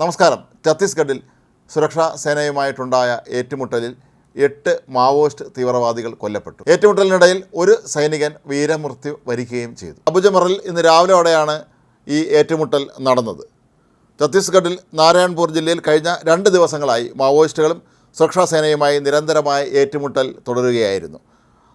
നമസ്കാരം. ഛത്തീസ്ഗഡിൽ സുരക്ഷാ സേനയുമായിട്ടുണ്ടായ ഏറ്റുമുട്ടലിൽ എട്ട് മാവോയിസ്റ്റ് തീവ്രവാദികൾ കൊല്ലപ്പെട്ടു. ഏറ്റുമുട്ടലിനിടയിൽ ഒരു സൈനികൻ വീരമൃത്യു വരിക്കുകയും ചെയ്തു. അബുജമറിൽ ഇന്ന് രാവിലെയോടെയാണ് ഈ ഏറ്റുമുട്ടൽ നടന്നത്. ഛത്തീസ്ഗഡിൽ നാരായൺപൂർ ജില്ലയിൽ കഴിഞ്ഞ രണ്ട് ദിവസങ്ങളായി മാവോയിസ്റ്റുകളും സുരക്ഷാ സേനയുമായി നിരന്തരമായ ഏറ്റുമുട്ടൽ തുടരുകയായിരുന്നു.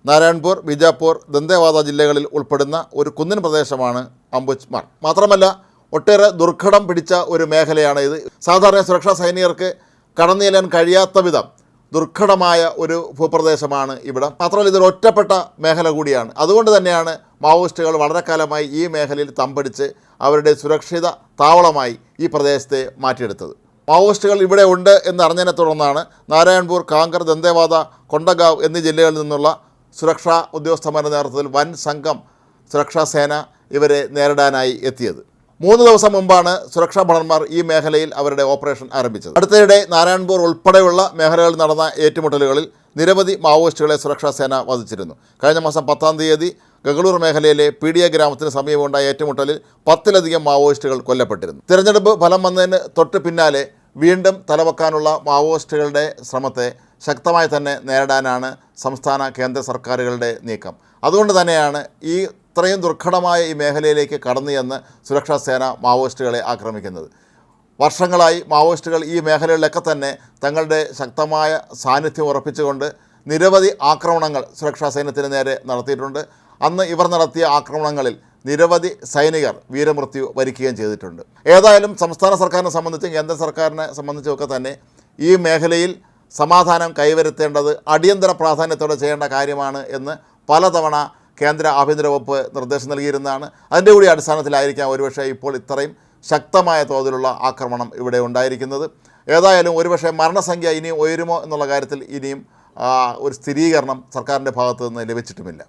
നാരായൺപൂർ ബിജാപ്പൂർ ദന്തേവാദ ജില്ലകളിൽ ഉൾപ്പെടുന്ന ഒരു കുന്നിൻ പ്രദേശമാണ് അംബുജ്മാർ മാത്രമല്ല ഒട്ടേറെ ദുർഘടം പിടിച്ച ഒരു മേഖലയാണ് ഇത്. സാധാരണ സുരക്ഷാ സൈനികർക്ക് കടന്നു ചെല്ലാൻ കഴിയാത്ത വിധം ദുർഘടമായ ഒരു ഭൂപ്രദേശമാണ് ഇവിടെ. മാത്രമല്ല ഇതൊരു ഒറ്റപ്പെട്ട മേഖല കൂടിയാണ്. അതുകൊണ്ട് തന്നെയാണ് മാവോയിസ്റ്റുകൾ വളരെ കാലമായി ഈ മേഖലയിൽ തമ്പടിച്ച് അവരുടെ സുരക്ഷിത താവളമായി ഈ പ്രദേശത്തെ മാറ്റിയെടുത്തത്. മാവോയിസ്റ്റുകൾ ഇവിടെ ഉണ്ട് എന്നറിഞ്ഞതിനെ തുടർന്നാണ് നാരായൺപൂർ കാങ്കർ ദന്തേവാദ കൊണ്ടഗാവ് എന്നീ ജില്ലകളിൽ നിന്നുള്ള സുരക്ഷാ ഉദ്യോഗസ്ഥന്മാരുടെ നേതൃത്വത്തിൽ വൻ സംഘം സുരക്ഷാ സേന ഇവരെ നേരിടാനായി എത്തിയത്. മൂന്ന് ദിവസം മുമ്പാണ് സുരക്ഷാ ഭടന്മാർ ഈ മേഖലയിൽ അവരുടെ ഓപ്പറേഷൻ ആരംഭിച്ചത്. അടുത്തിടെ നാരായൺപൂർ ഉൾപ്പെടെയുള്ള മേഖലകളിൽ നടന്ന ഏറ്റുമുട്ടലുകളിൽ നിരവധി മാവോയിസ്റ്റുകളെ സുരക്ഷാ സേന വധിച്ചിരുന്നു. കഴിഞ്ഞ മാസം പത്താം തീയതി ഗംഗളൂർ മേഖലയിലെ പീഡിയ ഗ്രാമത്തിന് സമീപമുണ്ടായ ഏറ്റുമുട്ടലിൽ പത്തിലധികം മാവോയിസ്റ്റുകൾ കൊല്ലപ്പെട്ടിരുന്നു. തിരഞ്ഞെടുപ്പ് ഫലം വന്നതിന് തൊട്ട് പിന്നാലെ വീണ്ടും തലവെക്കാനുള്ള മാവോയിസ്റ്റുകളുടെ ശ്രമത്തെ ശക്തമായി തന്നെ നേരിടാനാണ് സംസ്ഥാന കേന്ദ്ര സർക്കാരുകളുടെ നീക്കം. അതുകൊണ്ട് തന്നെയാണ് ഈ ഇത്രയും ദുർഘടമായ ഈ മേഖലയിലേക്ക് കടന്നു ചെന്ന് സുരക്ഷാ സേന മാവോയിസ്റ്റുകളെ ആക്രമിക്കുന്നത്. വർഷങ്ങളായി മാവോയിസ്റ്റുകൾ ഈ മേഖലകളിലൊക്കെ തന്നെ തങ്ങളുടെ ശക്തമായ സാന്നിധ്യം ഉറപ്പിച്ചുകൊണ്ട് നിരവധി ആക്രമണങ്ങൾ സുരക്ഷാ സൈന്യത്തിന് നേരെ നടത്തിയിട്ടുണ്ട്. അന്ന് ഇവർ നടത്തിയ ആക്രമണങ്ങളിൽ നിരവധി സൈനികർ വീരമൃത്യു വരിക്കുകയും ചെയ്തിട്ടുണ്ട്. ഏതായാലും സംസ്ഥാന സർക്കാരിനെ സംബന്ധിച്ചും കേന്ദ്ര സർക്കാരിനെ സംബന്ധിച്ചുമൊക്കെ തന്നെ ഈ മേഖലയിൽ സമാധാനം കൈവരുത്തേണ്ടത് അടിയന്തര പ്രാധാന്യത്തോടെ ചെയ്യേണ്ട കാര്യമാണ് എന്ന് പലതവണ കേന്ദ്ര ആഭ്യന്തര വകുപ്പ് നിർദ്ദേശം നൽകിയിരുന്നതാണ്. അതിന്റെ കൂടി അടിസ്ഥാനത്തിലായിരിക്കാം ഒരുപക്ഷെ ഇപ്പോൾ ഇത്രയും ശക്തമായ തോതിലുള്ള ആക്രമണം ഇവിടെ ഉണ്ടായിരിക്കുന്നത്. ഏതായാലും ഒരുപക്ഷെ മരണസംഖ്യ ഇനിയും ഉയരുമോ എന്നുള്ള കാര്യത്തിൽ ഇനിയും ഒരു സ്ഥിരീകരണം സർക്കാരിന്റെ ഭാഗത്തു നിന്ന് ലഭിച്ചിട്ടുമില്ല.